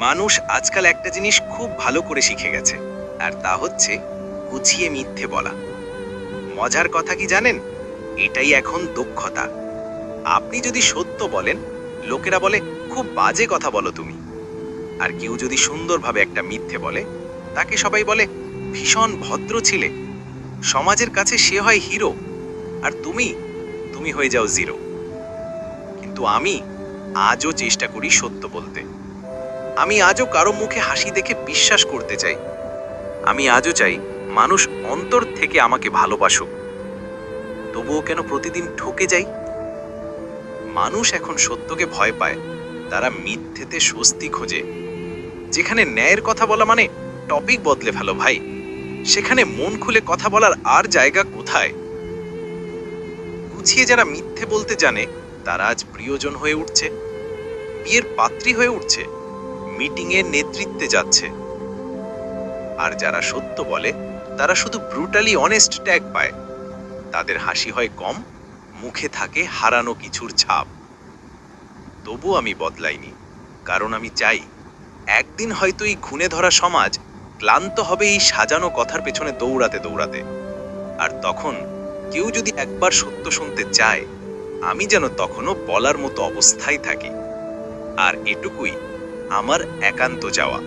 মানুষ আজকাল একটা জিনিস খুব ভালো করে শিখে গেছে, আর তা হচ্ছে গুছিয়ে মিথ্যে বলা। মজার কথা কি জানেন? এটাই এখন দক্ষতা। আপনি যদি সত্য বলেন, লোকেরা বলে, খুব বাজে কথা বলো তুমি। আর কেউ যদি সুন্দরভাবে একটা মিথ্যে বলে, তাকে সবাই বলে, ভীষণ ভদ্র ছিলে। সমাজের কাছে সে হয় হিরো, আর তুমি তুমি হয়ে যাও জিরো। কিন্তু আমি আজও চেষ্টা করি সত্য বলতে। আমি আজও কারও মুখে হাসি দেখে বিশ্বাস করতে চাই। আমি আজও চাই মানুষ অন্তর থেকে আমাকে ভালোবাসুক। তবুও কেন প্রতিদিন ঠকে যাই? মানুষ এখন সত্যকে ভয় পায়, তারা মিথ্যেতে স্বস্তি খোঁজে। যেখানে ন্যায়ের কথা বলা মানে টপিক বদলে ফেলো ভাই। সেখানে মন খুলে কথা বলার আর জায়গা কোথায়? গুছিয়ে যারা মিথ্যে বলতে জানে, তারা আজ প্রিয়জন হয়ে উঠছে। বিয়ের পাত্রী হয়ে উঠছে। মিটিংয়ে নেতৃত্বে যাচ্ছে। আর যারা সত্য বলে, তারা শুধু ব্রুটালি অনেস্ট ট্যাগ পায়। তাদের হাসি হয় কম, মুখে থাকে হারানো কিছুর ছাপ। তবু আমি বদলাইনি, কারণ আমি চাই, একদিন হয়তো এই খুনে ধরা সমাজ ক্লান্ত হবে এই সাজানো কথার পেছনে দৌড়াতে দৌড়াতে। আর তখন কেউ যদি একবার সত্য শুনতে চায়, আমি যেন তখনও বলার মতো অবস্থায় থাকি। আর এটুকুই আমার একান্ত চাওয়া